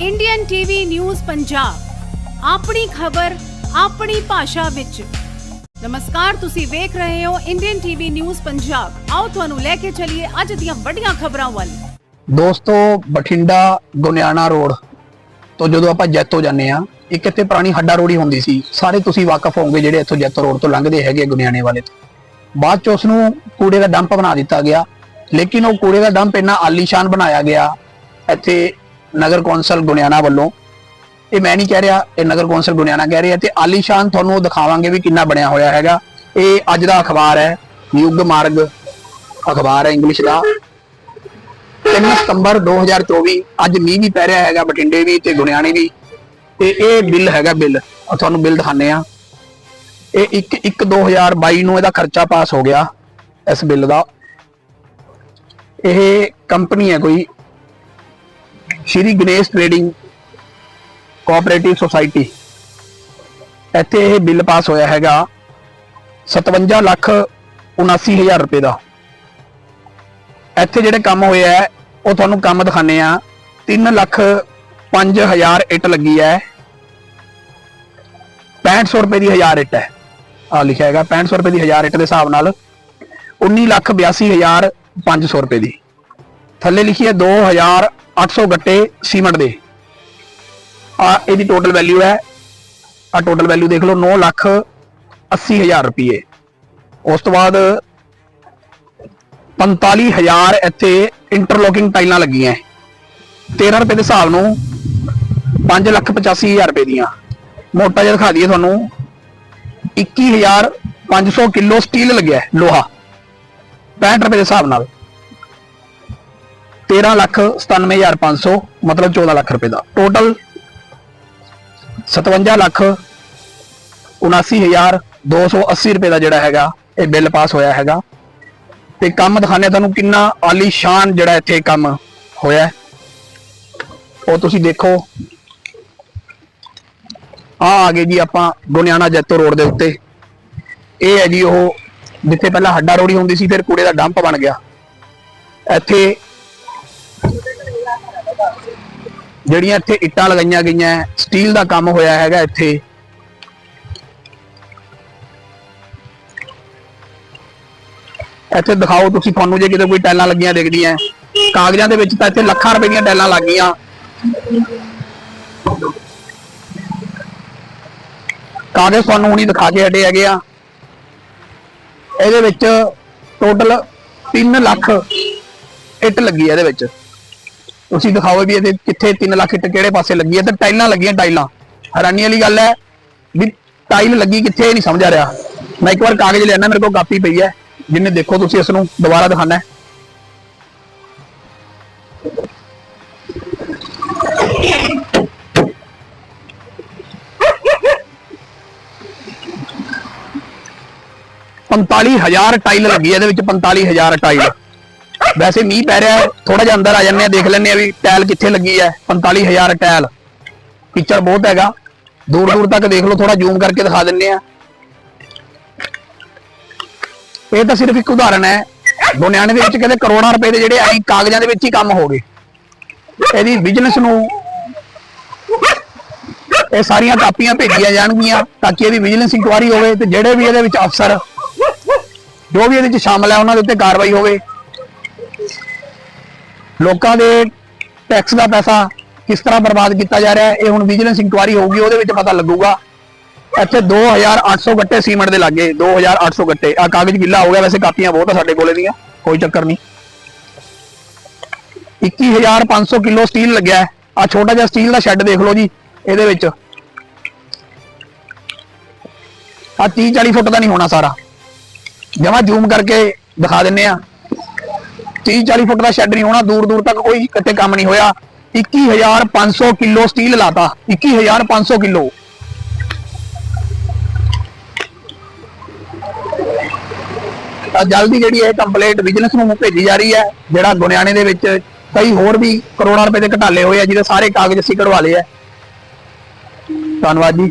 Indian TV news Punjab ਆਪਣੀ ਖਬਰ, ਆਪਣੀ ਭਾਸ਼ਾ ਵਿੱਚ। ਨਮਸਕਾਰ, ਤੁਸੀਂ ਵੇਖ ਰਹੇ ਹੋ ਇੰਡੀਅਨ ਟੀਵੀ ਨਿਊਜ਼ ਪੰਜਾਬ ਆਓ ਤੁਹਾਨੂੰ ਲੈ ਕੇ ਚੱਲੀਏ ਅੱਜ ਦੀਆਂ ਵੱਡੀਆਂ ਖਬਰਾਂ ਵੱਲ। ਦੋਸਤੋ, ਬਠਿੰਡਾ ਗੁਨਿਆਣਾ ਰੋਡ ਤੋਂ ਜਦੋਂ ਆਪਾਂ ਜੈਤੋ ਜਾਂਦੇ ਆ ਇੱਕ ਇੱਥੇ ਪੁਰਾਣੀ ਹੱਡਾ ਰੋੜੀ ਹੁੰਦੀ ਸੀ। ਸਾਰੇ ਤੁਸੀਂ ਵਾਕਿਫ ਹੋਵੋਗੇ ਜਿਹੜੇ ਇੱਥੋਂ ਜੈਤੋ ਰੋਡ ਤੋਂ ਲੰਘਦੇ ਹੈਗੇ ਗੁਨਿਆਣੇ ਵਾਲੇ ਤੋਂ। ਬਾਅਦ ਚ ਉਸ ਨੂੰ ਕੂੜੇ ਦਾ ਡੰਪ ਬਣਾ ਦਿੱਤਾ ਗਿਆ। ਲੇਕਿਨ ਉਹ ਕੂੜੇ ਦਾ ਡੰਪ ਇੰਨਾ ਆਲੀਸ਼ਾਨ ਬਣਾਇਆ ਗਿਆ, ਇੱਥੇ ਨਗਰ ਕੌਂਸਲ ਗੁਨਿਆਣਾ ਵੱਲੋਂ। ਇਹ ਮੈਂ ਨਹੀਂ ਕਹਿ ਰਿਹਾ, ਇਹ ਨਗਰ ਕੌਂਸਲ ਗੁਨਿਆਣਾ ਕਹਿ ਰਿਹਾ ਤੇ ਆਲੀਸ਼ਾਨ ਤੁਹਾਨੂੰ ਉਹ ਦਿਖਾਵਾਂਗੇ ਵੀ ਕਿੰਨਾ ਬਣਿਆ ਹੋਇਆ ਹੈਗਾ। ਇਹ ਅੱਜ ਦਾ ਅਖਬਾਰ ਹੈ, ਯੁੱਗ ਮਾਰਗ ਅਖਬਾਰ ਹੈ ਇੰਗਲਿਸ਼ ਦਾ। 3 ਸਤੰਬਰ 2024 ਅੱਜ ਮੀਂਹ ਵੀ ਪੈ ਰਿਹਾ ਹੈਗਾ, ਬਠਿੰਡੇ ਵੀ ਤੇ ਗੁਣਿਆਣੇ ਵੀ। ਤੇ ਇਹ ਬਿੱਲ ਹੈਗਾ ਬਿੱਲ ਤੁਹਾਨੂੰ ਬਿੱਲ ਦਿਖਾਣੇ ਆ ਇਹ 1 1 2022 ਨੂੰ ਇਹਦਾ ਖਰਚਾ ਪਾਸ ਹੋ ਗਿਆ, ਇਸ ਬਿੱਲ ਦਾ। ਇਹ ਕੰਪਨੀ ਹੈ ਕੋਈ Shri Ganesh trading cooperative society ਇੱਥੇ ਇਹ ਬਿੱਲ ਪਾਸ ਹੋਇਆ ਹੈਗਾ 57 ਲੱਖ 79000 ਰੁਪਏ ਦਾ। ਇੱਥੇ ਜਿਹੜੇ ਕੰਮ ਹੋਏ ਹੈ ਉਹ ਤੁਹਾਨੂੰ ਕੰਮ ਦਿਖਾਣੇ ਆ। 3 ਲੱਖ 5000 ਇੱਟ ਲੱਗੀ ਹੈ। 6500 ਰੁਪਏ ਦੀ 1000 ਇੱਟ ਹੈ। ਆ ਲਿਖਿਆ ਹੈਗਾ 6500 ਰੁਪਏ ਦੀ 1000 ਇੱਟ ਦੇ ਹਿਸਾਬ ਨਾਲ 19 ਲੱਖ 82500 ਰੁਪਏ ਦੀ। ਥੱਲੇ ਲਿਖੀ ਹੈ 2800 ਗੱਟੇ ਸੀਮੈਂਟ ਦੇ। ਆ ਇਹਦੀ ਟੋਟਲ ਵੈਲਿਊ ਹੈ, ਆ ਟੋਟਲ ਵੈਲਿਊ ਦੇਖ ਲਓ 9 ਲੱਖ 80000 ਰੁਪਏ। ਉਸ ਤੋਂ ਬਾਅਦ 45000 ਇੱਥੇ ਇੰਟਰਲੋਕਿੰਗ ਟਾਈਲਾਂ ਲੱਗੀਆਂ। 13 ਰੁਪਏ ਦੇ ਹਿਸਾਬ ਨੂੰ 5 ਲੱਖ 85000 ਰੁਪਏ ਦੀਆਂ। ਮੋਟਾ ਜਿਹਾ ਦਿਖਾ ਦਈਏ ਤੁਹਾਨੂੰ। 21500 ਕਿਲੋ ਸਟੀਲ ਲੱਗਿਆ ਲੋਹਾ। 65 ਰੁਪਏ ਦੇ ਹਿਸਾਬ ਨਾਲ। 13 ਲੱਖ 97500 ਮਤਲਬ 14 ਲੱਖ ਰੁਪਏ ਦਾ। ਟੋਟਲ 57 ਲੱਖ 79280 ਰੁਪਏ ਦਾ ਜਿਹੜਾ ਹੈਗਾ, ਇਹ ਬਿੱਲ ਪਾਸ ਹੋਇਆ ਹੈਗਾ। ਤੇ ਕੰਮ ਦਿਖਾਣੇ ਤੁਹਾਨੂੰ ਕਿੰਨਾ ਆਲੀਸ਼ਾਨ ਜਿਹੜਾ ਇੱਥੇ ਕੰਮ ਹੋਇਆ ਉਹ ਤੁਸੀਂ ਦੇਖੋ। ਆ ਆ ਗਏ ਜੀ ਆਪਾਂ ਗੁਨਿਆਣਾ ਜੈਤੋ ਰੋਡ ਦੇ ਉੱਤੇ। ਇਹ ਹੈ ਜੀ ਉਹ ਜਿੱਥੇ ਪਹਿਲਾਂ ਹੱਡਾ ਰੋੜੀ ਹੁੰਦੀ ਸੀ, ਫਿਰ ਕੂੜੇ ਦਾ ਡੰਪ ਬਣ ਗਿਆ। ਇੱਥੇ ਜਿਹੜੀਆਂ ਇੱਥੇ ਇੱਟਾਂ ਲਗਾਈਆਂ ਗਈਆਂ, ਸਟੀਲ ਦਾ ਕੰਮ ਹੋਇਆ ਹੈਗਾ ਇੱਥੇ। ਇੱਥੇ ਦਿਖਾਓ ਤੁਸੀਂ ਤੁਹਾਨੂੰ, ਜੇ ਕਿਤੇ ਕੋਈ ਟੈਲਾਂ ਲੱਗੀਆਂ ਦਿਖਦੀਆਂ। ਕਾਗਜ਼ਾਂ ਦੇ ਵਿੱਚ ਤਾਂ ਇੱਥੇ ਲੱਖਾਂ ਰੁਪਏ ਦੀਆਂ ਟੈਲਾਂ ਲੱਗ ਗਈਆਂ ਕਾਗਜ਼ ਤੁਹਾਨੂੰ ਹੁਣੀ ਦਿਖਾ ਕੇ ਹਟੇ ਹੈਗੇ ਆ। ਇਹਦੇ ਵਿੱਚ ਟੋਟਲ 3 ਲੱਖ ਇੱਟ ਲੱਗੀ ਹੈ ਇਹਦੇ ਵਿੱਚ। ਤੁਸੀਂ ਦਿਖਾਓ ਵੀ ਇਹਦੇ ਕਿੱਥੇ 3 ਲੱਖ ਇੱਟ ਕਿਹੜੇ ਪਾਸੇ ਲੱਗੀ ਹੈ। ਤੇ ਟਾਈਲਾਂ ਲੱਗੀਆਂ ਟਾਈਲਾਂ। ਹੈਰਾਨੀ ਵਾਲੀ ਗੱਲ ਹੈ ਵੀ ਟਾਈਲ ਲੱਗੀ ਕਿੱਥੇ ਇਹ ਨਹੀਂ ਸਮਝ ਆ ਰਿਹਾ। ਮੈਂ ਇੱਕ ਵਾਰ ਕਾਗਜ਼ ਲੈਣਾ ਮੇਰੇ ਕੋਲ ਕਾਪੀ ਪਈ ਹੈ। ਜਿੰਨੇ ਦੇਖੋ ਤੁਸੀਂ ਇਸ ਨੂੰ, ਦੁਬਾਰਾ ਦਿਖਾਣਾ ਹੈ। ਪੰਤਾਲੀ ਹਜ਼ਾਰ ਟਾਈਲ ਲੱਗੀ ਇਹਦੇ ਵਿੱਚ 45000 ਟਾਈਲ। ਵੈਸੇ ਮੀਂਹ ਪੈ ਰਿਹਾ ਥੋੜਾ ਜਿਹਾ ਅੰਦਰ ਆ ਜਾਂਦੇ ਆ ਦੇਖ ਲੈਂਦੇ ਆ ਵੀ ਟਾਈਲ ਕਿੱਥੇ ਲੱਗੀ ਹੈ 45000 ਟਾਈਲ ਕਿਚੜ ਬਹੁਤ ਹੈਗਾ। ਦੂਰ ਦੂਰ ਤੱਕ ਦੇਖ ਲਓ ਥੋੜਾ ਜ਼ੂਮ ਕਰਕੇ ਦਿਖਾ ਦਿੰਨੇ ਆ ਇਹ ਤਾਂ ਸਿਰਫ ਇੱਕ ਉਦਾਹਰਣ ਹੈ। ਦੁਨਿਆਣੇ ਦੇ ਵਿੱਚ ਕਹਿੰਦੇ ਕਰੋੜਾਂ ਰੁਪਏ ਦੇ ਜਿਹੜੇ ਐਂ ਕਾਗਜ਼ਾਂ ਦੇ ਵਿੱਚ ਹੀ ਕੰਮ ਹੋ ਗਏ। ਇਹਦੀ ਬਿਜ਼ਨਸ ਨੂੰ ਇਹ ਸਾਰੀਆਂ ਕਾਪੀਆਂ ਭੇਜੀਆਂ ਜਾਣਗੀਆਂ ਤਾਂ ਕਿ ਇਹਦੀ ਵਿਜੀਲੈਂਸ ਇਨਕੁਆਰੀ ਹੋਵੇ ਤੇ ਜਿਹੜੇ ਵੀ ਇਹਦੇ ਵਿੱਚ ਅਫਸਰ ਜੋ ਵੀ ਇਹਦੇ ਵਿੱਚ ਸ਼ਾਮਲ ਹੈ, ਉਹਨਾਂ ਦੇ ਉੱਤੇ ਕਾਰਵਾਈ ਹੋਵੇ। ਲੋਕਾਂ ਦੇ ਟੈਕਸ ਦਾ ਪੈਸਾ ਕਿਸ ਤਰ੍ਹਾਂ ਬਰਬਾਦ ਕੀਤਾ ਜਾ ਰਿਹਾ ਹੈ, ਇਹ ਹੁਣ ਵਿਜੀਲੈਂਸ ਇਨਕੁਆਰੀ ਹੋਊਗੀ, ਉਹਦੇ ਵਿੱਚ ਪਤਾ ਲੱਗੂਗਾ। ਇੱਥੇ 2800 ਗੱਟੇ ਸੀਮੈਂਟ ਦੇ ਲੱਗੇ 2800 ਗੱਟੇ। ਆ ਕਾਗਜ਼ ਗਿੱਲਾ ਹੋ ਗਿਆ, ਵੈਸੇ ਕਾਪੀਆਂ ਬਹੁਤ ਆ ਸਾਡੇ ਕੋਲੇ ਦੀਆਂ, ਕੋਈ ਚੱਕਰ ਨਹੀਂ। 21500 ਕਿਲੋ ਸਟੀਲ ਲੱਗਿਆ ਆ ਛੋਟਾ ਜਿਹਾ ਸਟੀਲ ਦਾ ਸ਼ੈੱਡ ਦੇਖ ਲਓ ਜੀ, ਇਹਦੇ ਵਿੱਚ। ਆ 30 40 ਫੁੱਟ ਦਾ ਨਹੀਂ ਹੋਣਾ ਸਾਰਾ। ਜਮਾ ਜ਼ੂਮ ਕਰਕੇ ਦਿਖਾ ਦਿੰਨੇ ਆ। 30 40 ਫੁੱਟ ਦਾ ਸ਼ੈੱਡ ਨਹੀਂ ਹੋਣਾ, ਦੂਰ ਦੂਰ ਤੱਕ ਕੋਈ ਕਿਤੇ ਕੰਮ ਨਹੀਂ ਹੋਇਆ। 21500 ਕਿਲੋ ਸਟੀਲ ਲਾਤਾ 21500 ਕਿਲੋ। ਤਾਂ ਜਲਦੀ ਜਿਹੜੀ ਇਹ ਕੰਪਲੇਂਟ ਵਿਜੀਲੈਂਸ ਨੂੰ ਭੇਜੀ ਜਾ ਰਹੀ ਹੈ, ਜਿਹੜਾ ਗੁਨਿਆਣੇ ਦੇ ਵਿੱਚ ਕਈ ਹੋਰ ਵੀ ਕਰੋੜਾਂ ਰੁਪਏ ਦੇ ਘਟਾਲੇ ਹੋਏ ਆ, ਜਿਹਦੇ ਸਾਰੇ ਕਾਗਜ਼ ਅਸੀਂ ਕਢਵਾ ਲਏ ਆ। ਧੰਨਵਾਦ ਜੀ।